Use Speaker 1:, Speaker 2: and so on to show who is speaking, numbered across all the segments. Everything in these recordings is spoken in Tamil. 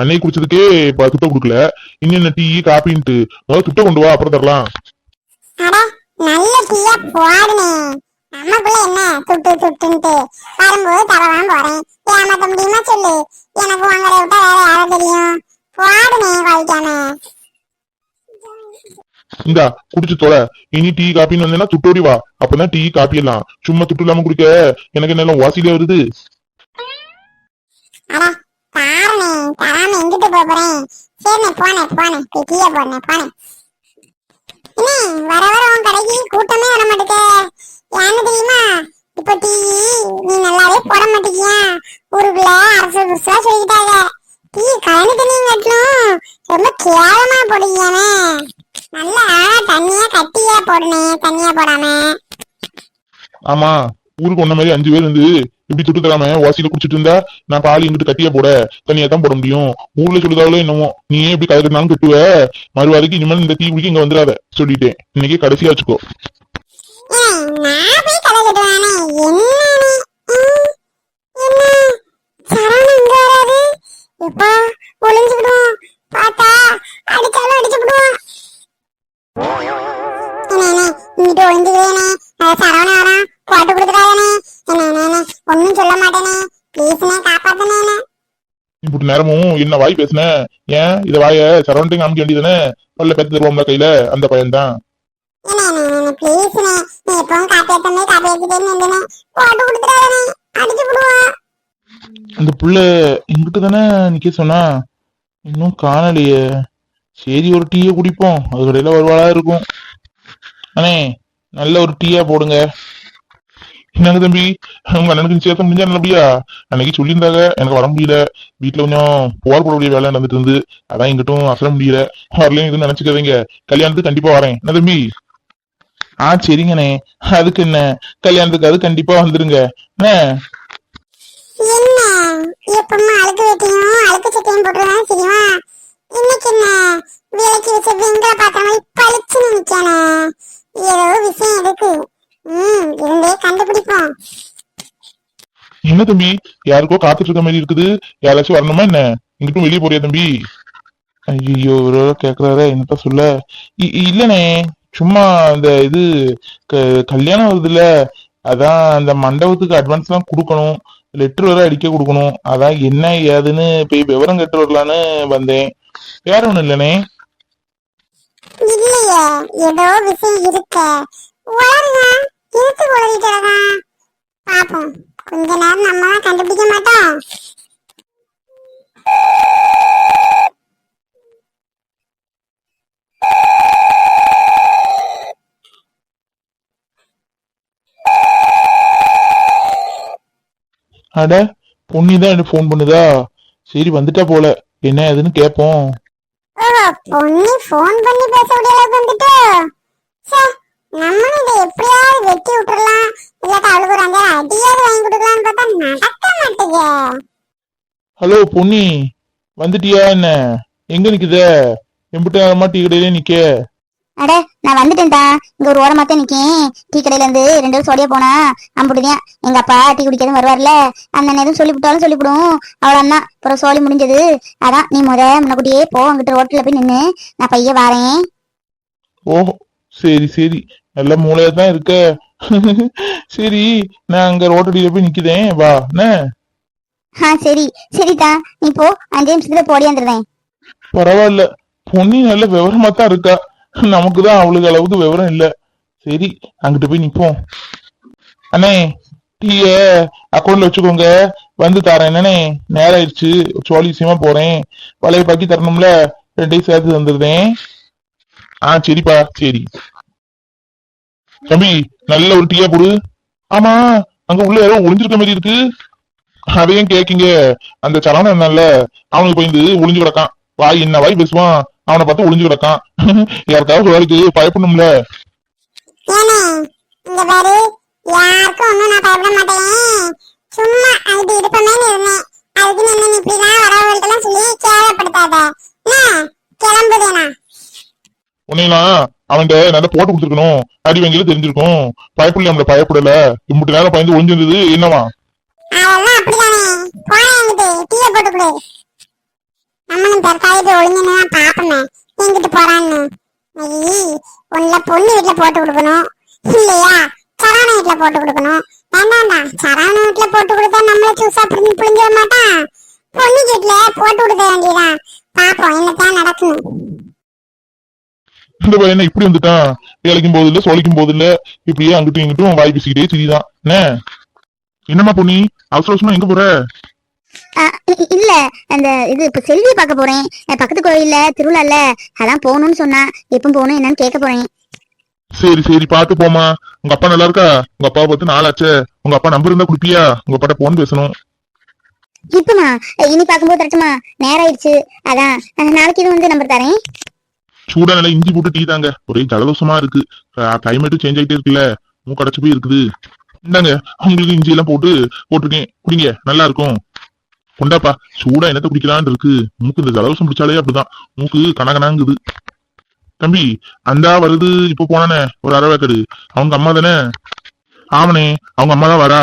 Speaker 1: அன்னைக்கு குடிச்சதுக்கே இப்ப துட்ட கொடுக்கல. இன்னும் என்ன டீ காப்பின்ட்டு. முதல்ல துட்ட கொண்டு வா அப்புறம் தரலாம்.
Speaker 2: நல்ல டீயா போடுனே நமக்குள்ள என்ன துட்டு துட்டுன்ட்டு. வரும்போது தரலாம் போறேன். ஏமாத்த முடியுமா சொல்லு? எனக்கு உங்களை விட்டா வேற யாரை தெரியும்? போடுனே குறைக்காம
Speaker 1: இந்தா குடிச்சு தொலை. இனி டீ காப்பின்னு வந்தேன்னா துட்டோடி வா. அப்பதான் டீ காப்பி எல்லாம். சும்மா துட்டு இல்லாம குடிக்க. எனக்கு என்ன வாசியிலே வருது?
Speaker 2: தராம எங்கிட்டு போக போறேன் சரிண்ணே போனேன் போனேன் கீழே போனேன் போனேன் என்ன வர வர உன் கடைக்கு கூட்டமே வர மாட்டேங்க ஏன்னு தெரியுமா? இப்ப டீ நீ நல்லாவே போட மாட்டேங்கியா ஊருக்குள்ள அரசு புதுசா சொல்லிக்கிட்டாங்க. டீ கலந்து தண்ணி கட்டணும். ரொம்ப கேவலமா போடுங்கன்னு நல்லா தண்ணியா கட்டியா போடணும் தண்ணியா போடாம.
Speaker 1: ஆமா. ஊருக்கு ஒன்ன மாதிரி அஞ்சு பேர் வந்து இப்படி துட்டு தராம வாசியில குடிச்சிட்டு இருந்தா நான் பால் இங்கிட்டு கட்டியா போட தனியா தான் போட முடியும். ஊர்ல சொல்லுதாங்களோ என்னமோ நீயே இப்படி கலக்குனாலும் கட்டுவ? மறுவாதிக்கு இனிமேல் இந்த தீ குடிக்க இங்க வந்துடாத சொல்லிட்டேன். இன்னைக்கு கடைசியா வச்சுக்கோ.
Speaker 2: ஏய்,
Speaker 1: நேரமும் என்ன வாய் பேசுன? ஏன்? இத வாய சரௌண்டிங் காமிக்க வேண்டியதானே பல்ல பெத்து தருவோம்ல கையில. அந்த புள்ள இங்கிட்டு தானே நிக்க சொன்னா? இன்னும் காணலையே. சரி ஒரு டீயை குடிப்போம். அது கடையில வருவாளா இருக்கும். அண்ணே நல்ல ஒரு டீயா போடுங்க. என்னங்க தம்பி? உங்க அண்ணனுக்கு நிச்சயத்தை முடிஞ்சா நல்லபடியா அன்னைக்கு சொல்லியிருந்தாங்க எனக்கு வர முடியல. வீட்டுல கொஞ்சம் போர் போடக்கூடிய வேலை நடந்துட்டு இருந்து அதான் இங்கிட்டும் அசர முடியல. வரலையும் எதுவும் நினைச்சுக்காதீங்க. கல்யாணத்துக்கு கண்டிப்பா வரேன். என்ன தம்பி? ஆ சரிங்கண்ணே. அதுக்கு என்ன? கல்யாணத்துக்கு அது கண்டிப்பா வந்துருங்க. என்ன
Speaker 2: என்ன? எப்பவுமே அழுக்கு வெட்டியும் அழுக்கு சட்டையும் போட்டுருவாங்க தெரியுமா? இன்னைக்கு என்ன? விலைக்கு வச்ச வெங்கல பாத்திரம் மாதிரி பளிச்சுன்னு நிக்கானே. ஏதோ விஷயம் இருக்கு. ம் இருந்தே கண்டுபிடிப்போம்.
Speaker 1: என்ன தம்பி? யாருக்கோ காத்துட்டு இருக்க மாதிரி இருக்குது. யாராச்சும் வரணுமா என்ன? இங்கிட்டும் வெளியே போறியா தம்பி? ஐயோ இவரோ கேக்குறாரே? என்னத்த சொல்ல? இல்லனே. சும்மா இந்த இது கல்யாணம் வருதுல்ல. அதான் அந்த மண்டபத்துக்கு அட்வான்ஸ் எல்லாம் கொடுக்கணும். லெட்டர் வேற அடிக்க கொடுக்கணும். அதான் என்ன ஏதுன்னு போய் விவரம் கேட்டு வரலான்னு வந்தேன். வேற ஒண்ணும் இல்லனே.
Speaker 2: இல்லையே. ஏதோ விஷயம் இருக்கு. உளருங்க இருக்கு உளறிட்டு பாப்போம். கொஞ்ச நேரம் நம்ம தான் கண்டுபிடிக்க மாட்டோம்.
Speaker 1: அட பொன்னிதான் எனக்கு ஃபோன் பண்ணுதா? சரி வந்துட்டா போல. என்ன ஏதுன்னு கேப்போம்.
Speaker 2: பொண்ணு ஃபோன் பண்ணி பேசக்கூடிய அளவுக்கு வந்துட்டு. சே நம்மளும் இதை எப்படியாவது வெட்டி விட்டுறலாம். இல்லாட்டா அவளுக்கு ஒரு அந்த அடியாவது வாங்கி கொடுக்கலாம்னு பார்த்தா நடக்க மாட்டேங்க
Speaker 1: ஹலோ பொன்னி வந்துட்டியா என்ன? எங்க நிக்குத எம்பிட்ட நேரமா டீ கடையிலே நிக்க.
Speaker 3: அட நான் வந்துட்டேன்டா. இங்க ஒரு ஓரமா தான் நிக்கேன். டீ கடையில இருந்து ரெண்டு பேரும் சோடியா போனா அம்புடுதான் எங்க அப்பா டீ குடிக்கிறதும் வருவார்ல. அந்த நேரம் சொல்லிவிட்டாலும் சொல்லிவிடும். அவ்வளவுதான் அப்புறம் சோழி முடிஞ்சது. அதான் நீ முத முன்னக்கூட்டியே போ. அங்கிட்ட ரோட்ல போய் நின்னு. நான் பைய வாரேன்.
Speaker 1: ஓஹோ சரி சரி. நல்ல மூளையா தான் இருக்க. சரி நான் அங்க ரோட்டடியில போய் நிக்குதேன் வா என்ன?
Speaker 3: ஆ சரி. சரிதா நீ போ. அஞ்சு நிமிஷத்துல போடியாந்துருவேன்
Speaker 1: பரவாயில்ல. பொன்னி நல்ல விவரமா தான் இருக்கா. நமக்கு தான் அவளுக்கு அளவுக்கு விவரம் இல்ல. சரி அங்கிட்டு போய் நிப்போம். அண்ணே டீய அக்கௌண்ட்ல வச்சுக்கோங்க. வந்து தரேன். என்னண்ணே? நேரம் ஆயிடுச்சு. சோழி விஷயமா போறேன். பழைய பாக்கி தரணும்ல. ரெண்டையும் சேர்த்து தந்துருந்தேன் ஆ சரிப்பா. சரி. தம்பி நல்ல ஒரு டீயா கொடு. ஆமா அங்க உள்ள யாரோ ஒளிஞ்சிருக்க மாதிரி இருக்கு. அதையும் கேக்கீங்க. அந்த சரவணன் இருந்தான்ல அவனுக்கு பயந்து ஒளிஞ்சு கிடக்கான். வாய் என்ன வாய் பேசுவான் அவனை பார்த்து ஒளிஞ்சு கிடக்கான். யாருக்காவது வேலைக்கு பயப்படணும்ல.
Speaker 2: இங்க பாரு யாருக்கும் ஒண்ணும் நான் பயப்பட மாட்டேன். சும்மா அங்கிட்டு இருப்பமே இருந்தேன் அதுக்கு நீ என்ன இப்படிலாம் வரவங்கள்ட்டலாம் சொல்லி கேவலப்படுத்தாத. என்ன? கிளம்புதேனா?
Speaker 1: உன்னையெல்லாம் அவன்கிட்ட நல்லா போட்டு கொடுத்துருக்கணும். அடி வங்கியில தெரிஞ்சிருக்கும். பயப்படல நம்மள பயப்படல. இம்புட்டு நேரம் பயந்து ஒழிஞ்சிருந்தது என்னவா
Speaker 2: அதெல்லாம் பொண்ணு வீட்டுல போட்டு கொடுக்கணும். இல்லையா? சரவண வீட்டுல போட்டு கொடுக்கணும். வேண்டாம்டா. சரவண வீட்டுல போட்டு கொடுத்தா நம்மள சூசா புரிஞ்சு புரிஞ்சிட மாட்டான். பொண்ணு வீட்டுல போட்டு கொடுக்க வேண்டியதான் பாப்போம் என்னத்தான் நடக்கும்
Speaker 1: இந்த பையன் இப்படி வந்துட்டான் வேலைக்கும் போது இல்ல சோழிக்கும் போது இல்ல. இப்படியே அங்கிட்டும் இங்கிட்டும் வாய் பேசிக்கிட்டே திரிதான் என்ன? என்னம்மா பொண்ணி அவசர அவசரமா எங்க போற?
Speaker 3: இல்ல. அந்த இது இப்ப செல்வியை பார்க்க போறேன். பக்கத்து கோயில்ல திருவிழால அதான் போகணும்னு சொன்னா. எப்ப போகணும் என்னன்னு கேட்க போறேன்.
Speaker 1: சரி சரி பாத்து போமா உங்க அப்பா நல்லா இருக்கா? உங்க அப்பாவை பார்த்து நாளாச்சே. உங்க அப்பா நம்பர் இருந்தா குடுப்பியா? உங்க அப்பாட்ட போன் பேசணும்.
Speaker 3: இப்பமா? இனி பார்க்கும்போது தரட்டுமா? நேரம் ஆயிடுச்சு அதான் நாளைக்கு இது வந்து நம்பர் தரேன்.
Speaker 1: சூடா நல்லா இஞ்சி போட்டு டீ தாங்க. ஒரே ஜலதோஷமா இருக்கு. கிளைமேட்டும் சேஞ்ச் ஆயிட்டே இருக்குல்ல. மூக்கடைச்சு போய் இருக்குது. இந்தாங்க உங்களுக்கு இஞ்சி எல்லாம் போட்டு போட்டிருக்கேன். குடிங்க நல்லா இருக்கும். கொண்டாப்பா சூடா என்னத்த குடிக்கலான்னு இருக்கு. மூக்கு இந்த ஜலதோஷம் பிடிச்சாலே அப்படிதான். மூக்கு கனகனாங்குது. தம்பி அந்தா வருது இப்ப போனானே ஒரு அரவேக்கடு அவங்க அம்மா தானே? ஆமனே அவங்க அம்மா தான் வரா?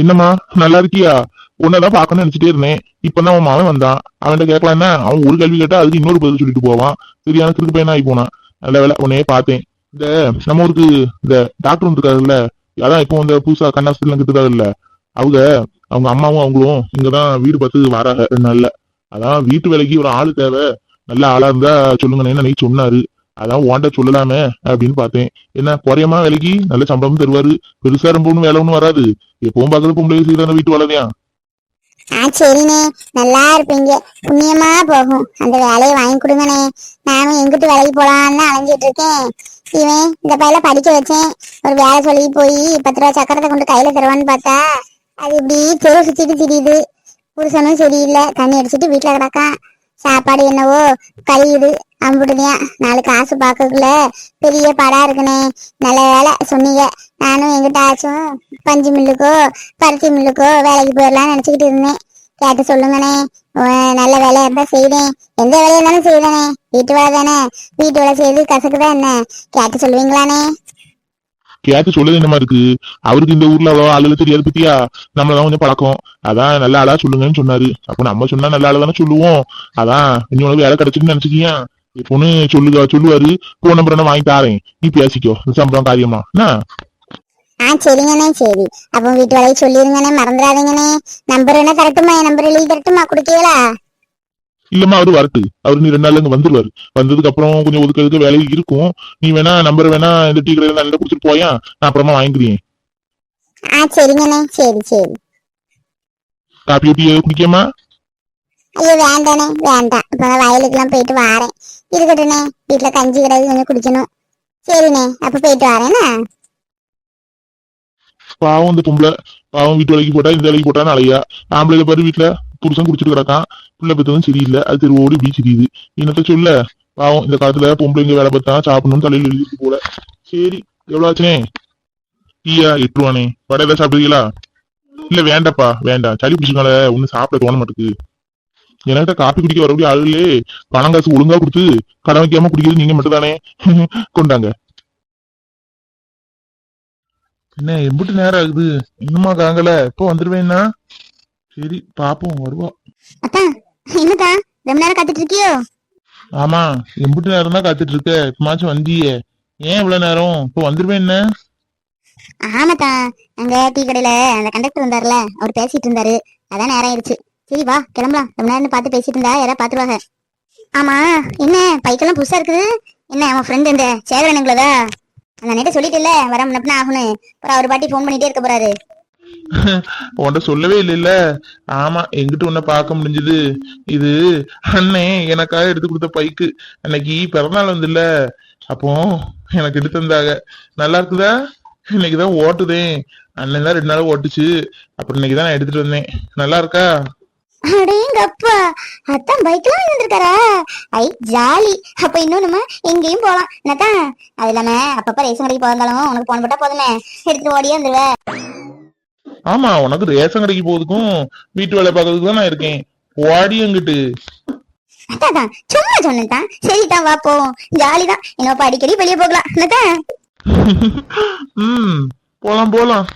Speaker 1: என்னம்மா நல்லா இருக்கியா? உன்னதான் பாக்கணும்னு நினைச்சிட்டே இருந்தேன். இப்பதான் அவன் மாவன் வந்தான். அவன்கிட்ட கேட்கலான்னா அவன் ஒரு கல்வி கேட்டா அதுக்கு இன்னொரு பதில் சொல்லிட்டு போவான். சரியான கிறுக்கு பையனா ஆகி போனான். நல்ல வேலை உன்னையே பார்த்தேன். இந்த நம்ம ஊருக்கு இந்த டாக்டர் வந்துருக்காருல்ல அதான் இப்போ இந்த புதுசா கண்ணாஸ்திரிலாம் கிட்டுருக்காருல்ல அவங்க அவங்க அம்மாவும் அவங்களும் இங்கதான் வீடு பார்த்து வராங்க ரெண்டு நாள்ல. அதான் வீட்டு வேலைக்கு ஒரு ஆளு தேவை. நல்ல ஆளா இருந்தா சொல்லுங்கன்னு நீ சொன்னாரு. அதான் ஓண்ட சொல்லலாமே அப்படின்னு பார்த்தேன். என்ன குறையமா வேலைக்கு நல்ல சம்பளமும் தருவாரு. பெருசா ரொம்ப ஒண்ணும் வேலை ஒன்றும் வராது. எப்பவும் பார்க்கறது பொம்பளை செய்யறாங்க வீட்டு வேலையா
Speaker 2: ஆ சரிண்ணே. நல்லா இருப்பீங்க. புண்ணியமா போகும். அந்த வேலையை வாங்கி கொடுங்கண்ணே. நானும் எங்கிட்டு வேலைக்கு போலான்னு அலைஞ்சிட்டு இருக்கேன். இவன் இந்த பையில படிக்க வச்சேன். ஒரு வேலை சொல்லி போய் பத்து ரூபா சக்கரத்தை கொண்டு கையில தருவான்னு பார்த்தா அது இப்படி தெரு சுத்திட்டு திரியுது. புருஷனும் சரியில்லை. தண்ணி அடிச்சிட்டு வீட்டுல கிடக்கான். சாப்பாடு என்னவோ கழியுது. அம்புடுதியா நாலு காசு பார்க்கக்குள்ள பெரிய படா இருக்குண்ணே. நல்ல வேலை சொன்னீங்க. நானும் எங்கிட்டாச்சும் பஞ்சு மில்லுக்கோ பருத்தி மில்லுக்கோ வேலைக்கு போயிடலாம்னு நினைச்சுக்கிட்டு இருந்தேன். கேட்டு சொல்லுங்கண்ணே நல்ல வேலையா இருந்தா செய்வேன் எந்த வேலையா இருந்தாலும் செய்வேனே வீட்டு வேலை தானே. வீட்டு வேலை செய்யறது கசக்குதான் என்ன? கேட்டு சொல்லுவீங்களானே
Speaker 1: கேட்டு சொல்லுது என்னமா இருக்கு? அவருக்கு இந்த ஊர்ல அவ்வளோ ஆளுல தெரியாது பத்தியா? நம்மளதான் கொஞ்சம் பழக்கம். அதான் நல்ல ஆளா சொல்லுங்கன்னு சொன்னாரு. அப்ப நம்ம சொன்னா நல்ல ஆளு தானே சொல்லுவோம். அதான் இனி உனக்கு வேலை கிடைச்சுன்னு நினைச்சுக்கியா? பொண்ணு சொல்லுக சொல்லுவாரு. போன் நம்பர் என்ன வாங்கி தாரேன். நீ பேசிக்கோ. சம்பளம் காரியமா. என்ன?
Speaker 2: ஆ சரிங்கண்ணே சரி. அப்போ வீட்டு வேலையை சொல்லிருங்கண்ணே மறந்துடாதீங்கண்ணே. நம்பர் என்ன தரட்டுமா? என் நம்பர் எழுதி தரட்டுமா? குடிக்கீங்களா?
Speaker 1: இல்லம்மா அவரு வரட்டு. அவரு நீ ரெண்டு நாள்ல இங்க வந்துருவாரு. வந்ததுக்கு அப்புறம் கொஞ்சம் ஒதுக்கிறதுக்கு வேலை இருக்கும். நீ வேணா நம்பர் வேணா இந்த டீ கடையில நல்ல குடிச்சிட்டு போயா? நான் அப்புறமா வாங்கிக்கிறேன்.
Speaker 2: ஆ சரிங்கண்ணே. சரி சரி.
Speaker 1: காப்பி டீ குடிக்காமா
Speaker 2: ஐயோ வேண்டாண்ணே வேண்டாம். இப்போ நான் வயலுக்குலாம் போயிட்டு வரேன். இருக்கட்டுண்ணே வீட்டுல கஞ்சி கிடையாது கொஞ்சம் குடிக்கணும். சரிண்ணே அப்ப போயிட்டு வரேண்ணா
Speaker 1: பாவம் இந்த பொம்பளை பாவம் வீட்டு வேலைக்கு போட்டா இந்த வேலைக்கு போட்டான்னு அலையா. ஆம்பளை பாரு வீட்டுல புருஷன் குடிச்சிட்டு கிடக்கான். பிள்ளை பெற்றதும் சரியில்லை. அது தெரு ஓடி இப்படி தெரியுது என்னத்த சொல்ல? பாவம் இந்த காலத்துல பொம்பளைங்க வேலை பார்த்தா சாப்பிடணும்னு தலையில எழுதிட்டு போல. சரி எவ்வளவு ஆச்சுனே? டீயா? எட்டு ரூபானே வடை ஏதாவது சாப்பிடுறீங்களா? இல்ல வேண்டாப்பா. வேண்டாம். சளி பிடிச்சனால ஒன்னும் சாப்பிட தோண மாட்டேங்குது என்கிட்ட காப்பி குடிக்க வரக்கூடிய ஆளுகளே பணம் காசு ஒழுங்கா கொடுத்து கடன் வைக்காம குடிக்கிறது நீங்க மட்டும் தானே கொண்டாங்க. என்ன எம்பிட்டு நேரம் ஆகுது. இன்னுமா காங்கல இப்போ வந்துருவேன்னா சரி பாப்போம் வருவா.
Speaker 3: அத்தான் என்னக்கா ரொம்ப நேரம் காத்துட்டு இருக்கியோ
Speaker 1: ஆமா எம்பிட்டு நேரம் தான் காத்துட்டு இருக்க இப்பமாச்சும் வந்தியே. ஏன் இவ்வளவு நேரம்? இப்போ வந்துருவேன் என்ன?
Speaker 3: ஆமாத்தா அங்க டீ கடையில அந்த கண்டக்டர் வந்தாருல. அவர் பேசிட்டு இருந்தாரு. அதான் நேரம் ஆயிடுச்சு. சரி வா கிளம்பலாம். ரொம்ப நேரம் பார்த்து பேசிட்டு இருந்தா யாராவது பாத்துருவாங்க ஆமா என்ன பைக்கெல்லாம் புதுசா இருக்குது? என்ன அவன் ஃப்ரெண்ட் இந்த சேரனுங்களதா நான் நேரத்தை சொல்லிட்டு வர முன்னப்பின ஆகணும் அப்புறம் அவர் பாட்டி ஃபோன் பண்ணிட்டே இருக்க போறாரு.
Speaker 1: உன்கிட்ட சொல்லவே இல்லைல்ல. ஆமா எங்கிட்ட உன்னை பார்க்க முடிஞ்சது? இது அண்ணே எனக்காக எடுத்து கொடுத்த பைக்கு. அன்னைக்கு பிறந்தநாள் வந்துல்ல. அப்போ எனக்கு எடுத்து தந்தாங்க. நல்லா இருக்குதா? இன்னைக்குதான் ஓட்டுதேன் அண்ணன் தான் ரெண்டு நாள் ஓட்டுச்சு. அப்புறம் இன்னைக்குதான் நான் எடுத்துட்டு வந்தேன். நல்லா இருக்கா?
Speaker 3: அடேங்கப்பா. அத்தான் பைக்லாம் இருந்திருக்காரா ஐ ஜாலி. அப்ப இன்னும் நம்ம எங்கேயும் போலாம். என்னத்தான்? அது இல்லாம அப்பப்ப ரேஷன் கடைக்கு போயிருந்தாலும் உனக்கு போன் போட்டா போதுமே. எடுத்துட்டு ஓடியே வந்துருவ.
Speaker 1: ஆமா உனக்கு ரேஷன் கடைக்கு போறதுக்கும் வீட்டு வேலை பார்க்கறதுக்கு தான் நான் இருக்கேன். ஓடி அங்கிட்டு
Speaker 3: அதான் சும்மா சொன்னேன் சரிதான் வா போவோம். ஜாலி தான் இன்னும் அடிக்கடி வெளியே போகலாம். என்னத்தான்?
Speaker 1: ம் போலாம் போலாம்.